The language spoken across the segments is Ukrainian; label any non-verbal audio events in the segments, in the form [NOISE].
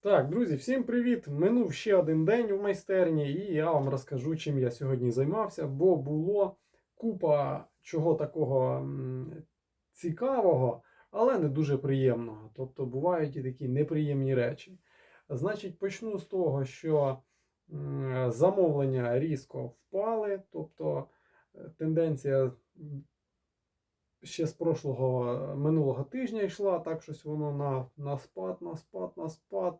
Так, друзі, всім привіт! Минув ще один день в майстерні, і я вам розкажу, чим я сьогодні займався, бо було купа чого такого цікавого, але не дуже приємного. Тобто бувають і такі неприємні речі. Значить, почну з того, що замовлення різко впали, тобто е, тенденція ще з прошлого е, минулого тижня йшла, так щось воно на, на спад, на спад, на спад.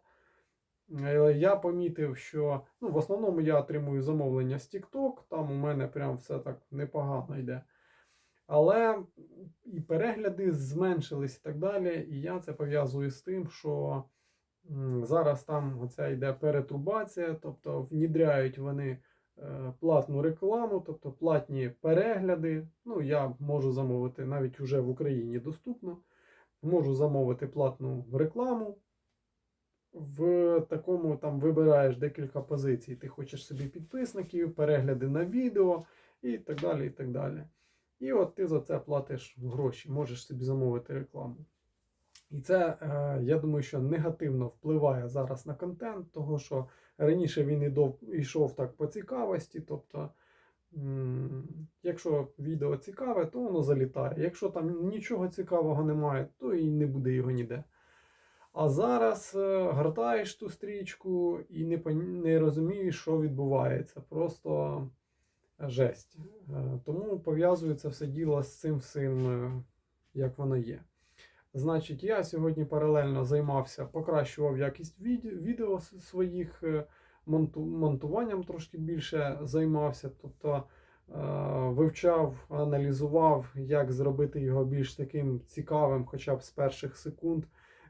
Е, Я помітив, що ну, в основному я отримую замовлення з TikTok, там у мене прям все так непогано йде. Але і перегляди зменшились і так далі. І я це пов'язую з тим, що зараз там оця йде перетрубація, тобто внідряють вони е, платну рекламу, тобто платні перегляди. Ну, я можу замовити навіть вже в Україні доступно. Можу замовити платну рекламу. В такому там вибираєш декілька позицій. Ти хочеш собі підписників, перегляди на відео і так далі. І так далі. І от ти за це платиш гроші, можеш собі замовити рекламу. І це, е, я думаю, що негативно впливає зараз на контент, того що раніше він йшов так по цікавості. Тобто, якщо відео цікаве, то воно залітає. Якщо там нічого цікавого немає, то і не буде його ніде. А зараз е, гортаєш ту стрічку і не, не розумієш, що відбувається. Просто жесть. Е, Тому пов'язую це все діло з цим всім, е, як воно є. Значить, я сьогодні паралельно займався, покращував якість відео своїх, е, монту, монтуванням трошки більше займався. Тобто е, вивчав, аналізував, як зробити його більш таким цікавим, хоча б з перших секунд.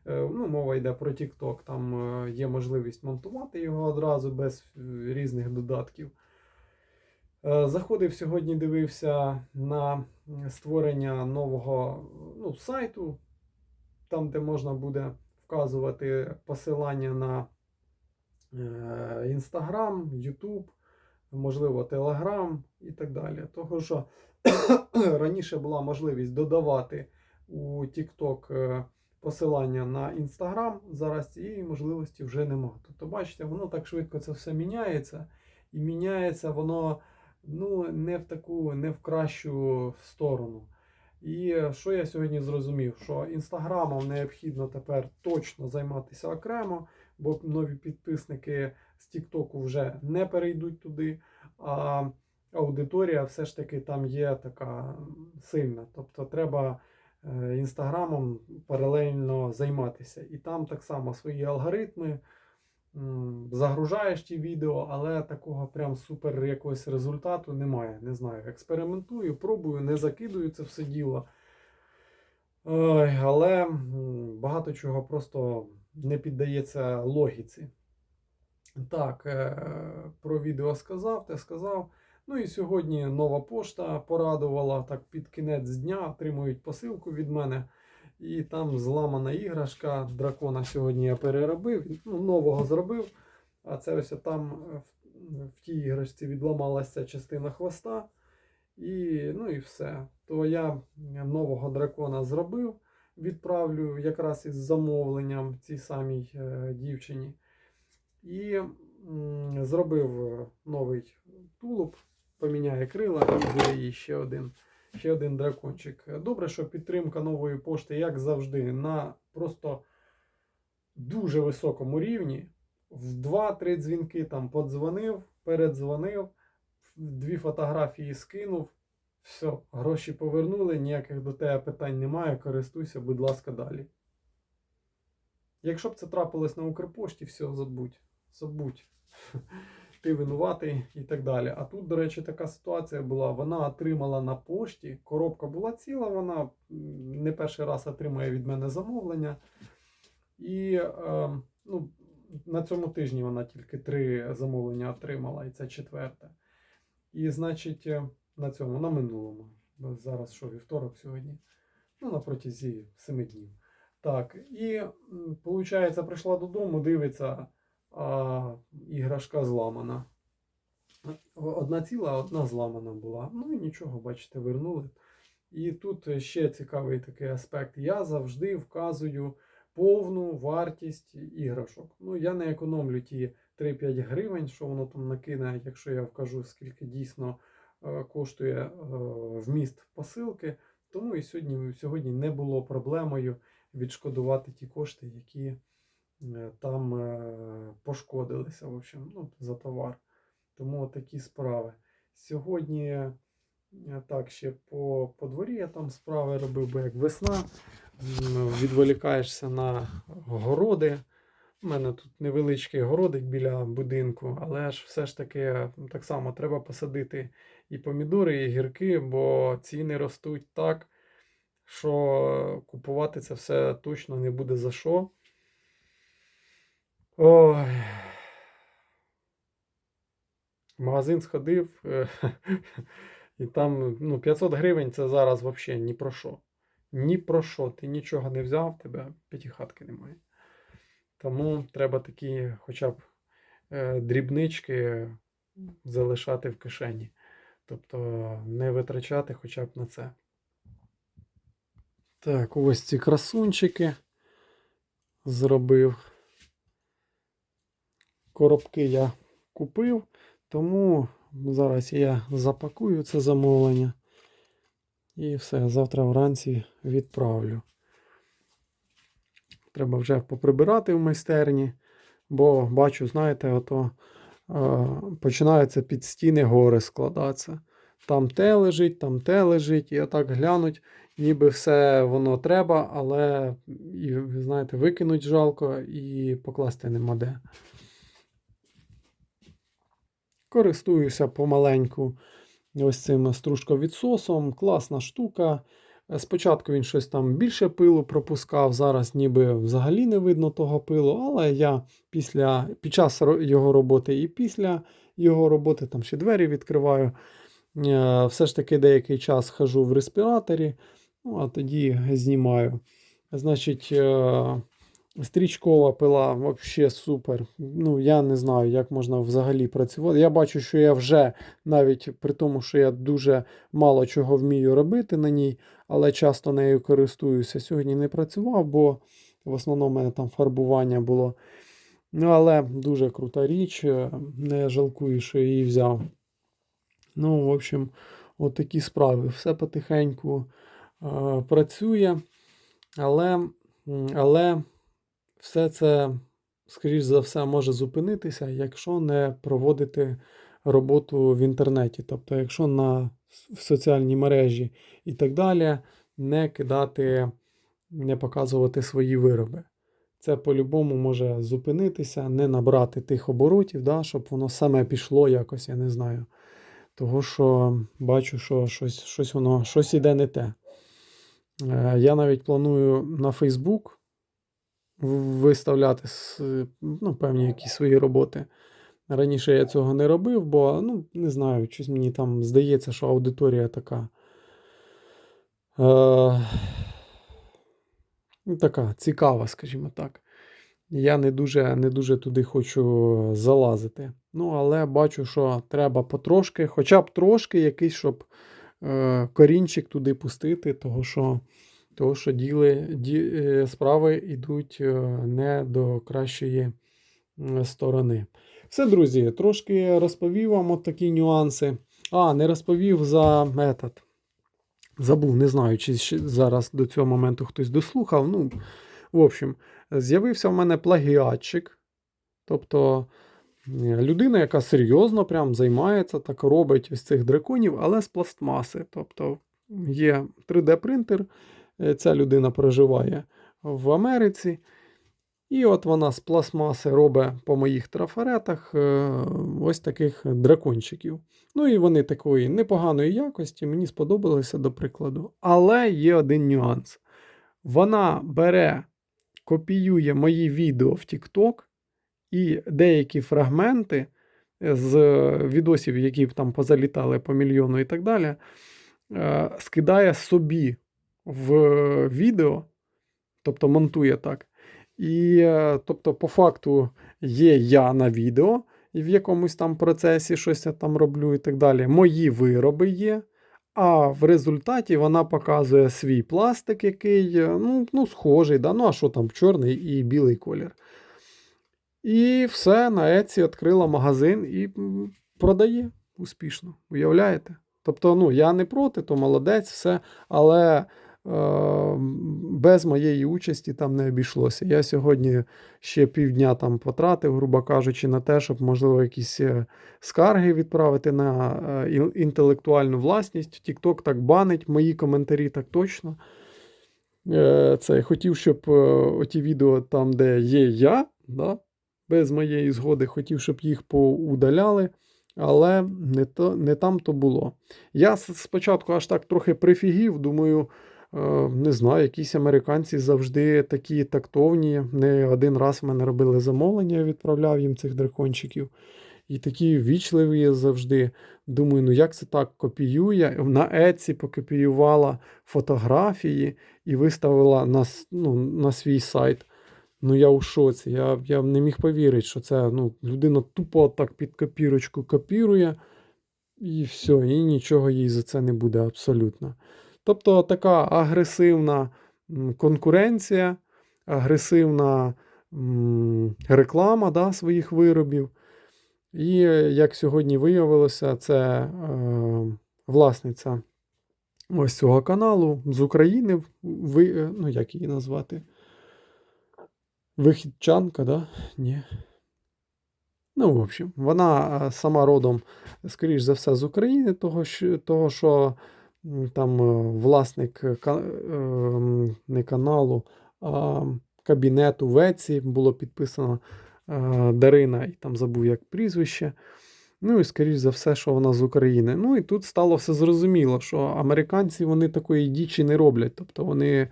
Е, Ну, мова йде про TikTok, там е, є можливість монтувати його одразу без е, різних додатків. Заходив сьогодні, дивився на створення нового ну, сайту, там, де можна буде вказувати посилання на Instagram, YouTube, можливо, Telegram і так далі. Того, що [COUGHS] раніше була можливість додавати у TikTok посилання на Instagram, зараз цієї можливості вже нема. Тобто, бачите, воно так швидко це все міняється, і міняється воно ну, не в таку, не в кращу сторону. І е, що я сьогодні зрозумів, що інстаграмом необхідно тепер точно займатися окремо, бо нові підписники з Тіктоку вже не перейдуть туди. А аудиторія все ж таки там є така сильна. Тобто треба інстаграмом паралельно займатися. І там так само свої алгоритми. Загружаєш ті відео, але такого прям супер якогось результату немає. Не знаю. Експериментую, пробую, не закидую це все діло. Ой, але багато чого просто не піддається логіці. Так, е, про відео сказав, те сказав. Ну і сьогодні нова пошта порадувала так під кінець дня, отримують посилку від мене. І там зламана іграшка. Дракона сьогодні я переробив, ну, нового зробив. А це ось там е, в, тій іграшці відламалася частина хвоста. І, ну і все. То я нового дракона зробив, відправлю якраз із замовленням цій самій е, дівчині. І зробив новий тулуб, поміняє крила і буде ще один, ще один дракончик. Добре, що підтримка нової пошти, як завжди, на просто дуже високому рівні. В 2-3 дзвінки там подзвонив, передзвонив, дві фотографії скинув. Все, гроші повернули, ніяких до тебе питань немає. Користуйся, будь ласка, далі. Якщо б це трапилось на Укрпошті, все, забудь. Забудь. Ти винуватий і так далі. А тут, до речі, така ситуація була. Вона отримала на пошті. Коробка була ціла, вона не перший раз отримує від мене замовлення. І е, ну, на цьому тижні вона тільки три замовлення отримала, і це четверте. І, значить, е, на цьому, на минулому. Зараз що, вівторок сьогодні? Ну, на протязі семи днів. Так, і виходить, прийшла додому, дивиться, а іграшка зламана. Одна ціла, одна зламана була. Ну і нічого, бачите, вернули. І тут ще цікавий такий аспект. Я завжди вказую повну вартість іграшок. Ну, я не економлю ті 3-5 гривень, що воно там накине, якщо я вкажу, скільки дійсно е, коштує е, вміст посилки. Тому і сьогодні, сьогодні не було проблемою відшкодувати ті кошти, які там е, пошкодилися в общем, ну, за товар. Тому такі справи. Сьогодні е, так ще по, по дворі я там справи робив, бо як весна, відволікаєшся на городи. У мене тут невеличкий городик біля будинку, але ж все ж таки так само треба посадити і помідори, і гірки, бо ціни ростуть так, що купувати це все точно не буде за що. Ой. Магазин сходив, [LAUGHS] і там ну, 500 гривень це зараз взагалі ні про що. Ні про що. Ти нічого не взяв, тебе п'ятихатки немає. Тому треба такі хоча б е, дрібнички залишати в кишені. Тобто не витрачати хоча б на це. Так, ось ці красунчики зробив. Коробки я купив, тому зараз я запакую це замовлення. І все, завтра вранці відправлю. Треба вже поприбирати в майстерні, бо бачу, знаєте, ото е, починаються під стіни гори складатися. Там те лежить, там те лежить, і отак глянуть, ніби все воно треба, але і, знаєте, викинуть жалко і покласти нема де. Користуюся помаленьку ось цим стружковідсосом. Класна штука. Спочатку він щось там більше пилу пропускав, зараз ніби взагалі не видно того пилу, але я після, під час його роботи і після його роботи там ще двері відкриваю. Е, Все ж таки деякий час хожу в респіраторі, ну, а тоді знімаю. Значить, е, стрічкова пила взагалі супер. Ну, я не знаю, як можна взагалі працювати. Я бачу, що я вже навіть при тому, що я дуже мало чого вмію робити на ній, але часто нею користуюся. Сьогодні не працював, бо в основному мене там фарбування було. Ну, але дуже крута річ, е, не жалкую, що її взяв. Ну, в общем, от такі справи. Все потихеньку е, працює, але, але все це, скоріш за все, може зупинитися, якщо не проводити роботу в інтернеті. Тобто, якщо на в соціальній мережі і так далі, не кидати, не показувати свої вироби. Це по-любому може зупинитися, не набрати тих оборотів, да, щоб воно саме пішло якось, я не знаю. Того, що бачу, що щось, щось воно щось іде не те. Е, Я навіть планую на в- виставляти ну, певні якісь свої роботи. Раніше я цього не робив, бо ну, не знаю, щось мені там здається, що аудиторія така. Е, ну, така цікава, скажімо так. Я не дуже, не дуже туди хочу залазити. Ну, але бачу, що треба потрошки, хоча б трошки якийсь, щоб е, корінчик туди пустити, того що, того, що діли, ді, е, справи йдуть е, не до кращої сторони. Все, друзі, трошки розповів вам от такі нюанси. А, не розповів за метод. Забув, не знаю, чи зараз до цього моменту хтось дослухав. Ну, в общем, з'явився в мене плагіатчик. Тобто людина, яка серйозно прям займається, так робить ось цих драконів, але з пластмаси. Тобто є 3D-принтер, е, ця людина проживає в Америці. І от вона з пластмаси робить по моїх трафаретах е, ось таких дракончиків. Ну і вони такої непоганої якості, мені сподобалося до прикладу. Але є один нюанс. Вона бере, копіює мої відео в TikTok і деякі фрагменти з відосів, які там позалітали по мільйону і так далі, е, скидає собі в відео, тобто монтує так. І е, тобто, по факту, є я на відео, і в якомусь там процесі щось я там роблю і так далі. Мої вироби є. А в результаті вона показує свій пластик, який е, ну, ну, схожий, да? ну а що там, чорний і білий колір. І все, на Etsy відкрила магазин і продає успішно. Уявляєте? Тобто, ну, я не проти, то молодець, все, але е, без моєї участі там не обійшлося. Я сьогодні ще півдня там потратив, грубо кажучи, на те, щоб, можливо, якісь е, скарги відправити на е, інтелектуальну власність. TikTok так банить, мої коментарі так точно. Е, Це хотів, щоб е, оті відео там, де є я, да, без моєї згоди, хотів, щоб їх поудаляли, але не, то, не там то було. Я спочатку аж так трохи прифігів, думаю, е, не знаю, якісь американці завжди такі тактовні. Не один раз в мене робили замовлення, я відправляв їм цих дракончиків. І такі ввічливі завжди. Думаю, ну як це так копіює? На Etsy покопіювала фотографії і виставила на, ну, на свій сайт. Ну, я у шоці. Я, я не міг повірити, що це ну, людина тупо так під копірочку копірує, і все, і нічого їй за це не буде абсолютно. Тобто така агресивна конкуренція, агресивна реклама да, своїх виробів. І е, як сьогодні виявилося, це е, власниця ось цього каналу з України. Ви, е, ну, як її назвати? Вихідчанка, да? Ні. Ну, в общем, вона е, сама родом, скоріш за все, з України, того, що, того, що там е, власник е, е, не каналу, а кабінету в Еці було підписано Дарина, і там забув як прізвище. Ну і скоріш за все, що вона з України. Ну і тут стало все зрозуміло, що американці вони такої дічі не роблять. Тобто вони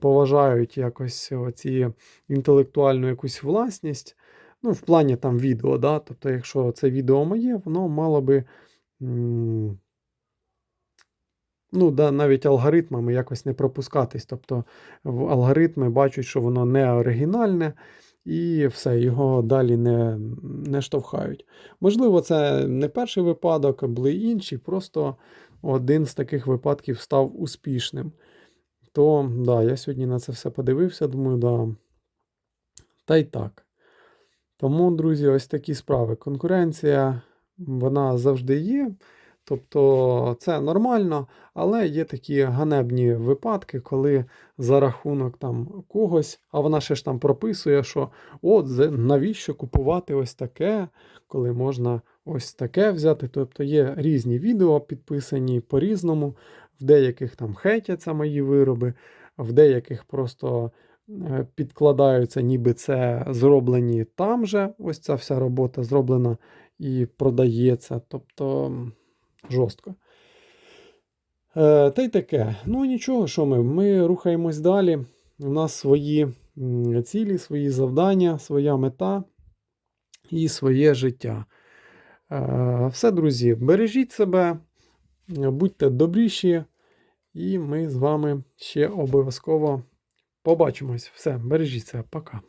поважають якось оці інтелектуальну якусь власність. Ну, в плані там відео, да? Тобто, якщо це відео моє, воно мало би. Ну, да, навіть алгоритмами якось не пропускатись. Тобто в алгоритми бачать, що воно не оригінальне, і все, його далі не, не штовхають. Можливо, це не перший випадок, були інші, просто один з таких випадків став успішним. То, да, я сьогодні на це все подивився, думаю, да. Та й так. Тому, друзі, ось такі справи. Конкуренція, вона завжди є. Тобто це нормально, але є такі ганебні випадки, коли за рахунок там когось, а вона ще ж там прописує, що от навіщо купувати ось таке, коли можна ось таке взяти. Тобто є різні відео підписані по-різному, в деяких там хейтяться мої вироби, в деяких просто е, підкладаються, ніби це зроблені там же. Ось ця вся робота зроблена і продається. Тобто жорстко. Е, та й таке. Ну нічого, що ми? Ми рухаємось далі. У нас свої цілі, свої завдання, своя мета і своє життя. Е, Все, друзі, бережіть себе, будьте добріші, і ми з вами ще обов'язково побачимось. Все, бережіть себе, пока.